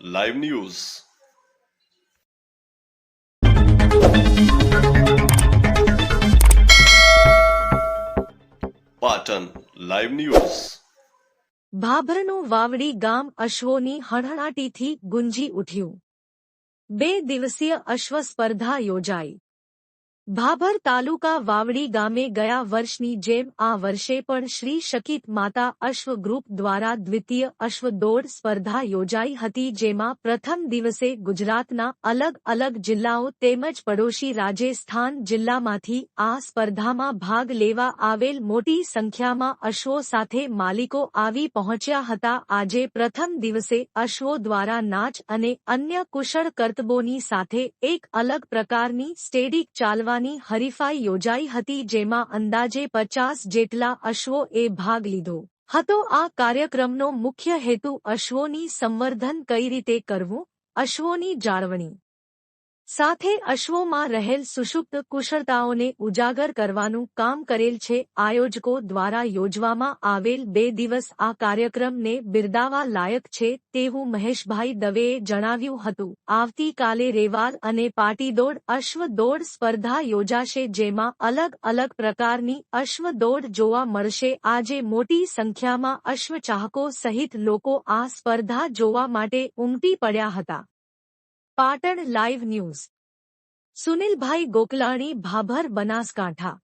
Live news. Patan live news. ભાભરનું Vavdi ગામ અશ્વોની હણહણાટીથી ગુંજી ઉઠ્યું. બે દિવસીય અશ્વ સ્પર્ધા યોજાઈ. ભાભર તાલુકા વાવડી ગામે ગયા વર્ષની જેમ આ વર્ષે પણ શ્રી શકિત માતા અશ્વ ગ્રુપ દ્વારા દ્વિતીય અશ્વ સ્પર્ધા યોજાઈ હતી, જેમાં પ્રથમ દિવસે ગુજરાતના અલગ અલગ જિલ્લાઓ તેમજ પડોશી રાજસ્થાન જિલ્લામાંથી આ સ્પર્ધામાં ભાગ લેવા આવેલ મોટી સંખ્યામાં અશ્વો સાથે માલિકો આવી પહોંચ્યા હતા. આજે પ્રથમ દિવસે અશ્વો દ્વારા નાચ અને અન્ય કુશળ કરતબોની સાથે એક અલગ પ્રકારની સ્ટેડિક ચાલવાની હરીફાઈ યોજાઈ હતી જેમાં અંદાજે પચાસ જેટલા અશ્વોએ ભાગ લીધો હતો. આ કાર્યક્રમનો મુખ્ય હેતુ અશ્વોની સંવર્ધન કઈ રીતે કરવું, અશ્વોની જાળવણી સાથે અશ્વોમાં રહેલ સુષુપ્ત કુશળતાઓને ઉજાગર કરવાનું કામ કરેલ છે. આયોજકો દ્વારા યોજવામાં આવેલ બે દિવસ આ કાર્યક્રમને બિરદાવા લાયક છે તેવું મહેશભાઈ દવેએ જણાવ્યું હતું. આવતીકાલે રેવાલ અને પાટીદોડ અશ્વદોડ સ્પર્ધા યોજાશે જેમાં અલગ અલગ પ્રકારની અશ્વદોડ જોવા મળશે. આજે મોટી સંખ્યામાં અશ્વચાહકો સહિત લોકો આ સ્પર્ધા જોવા માટે ઉમટી પડ્યા હતા. Patan live news. સુનિલભાઈ ગોકલાણી ભાભર બનાસકાંઠા.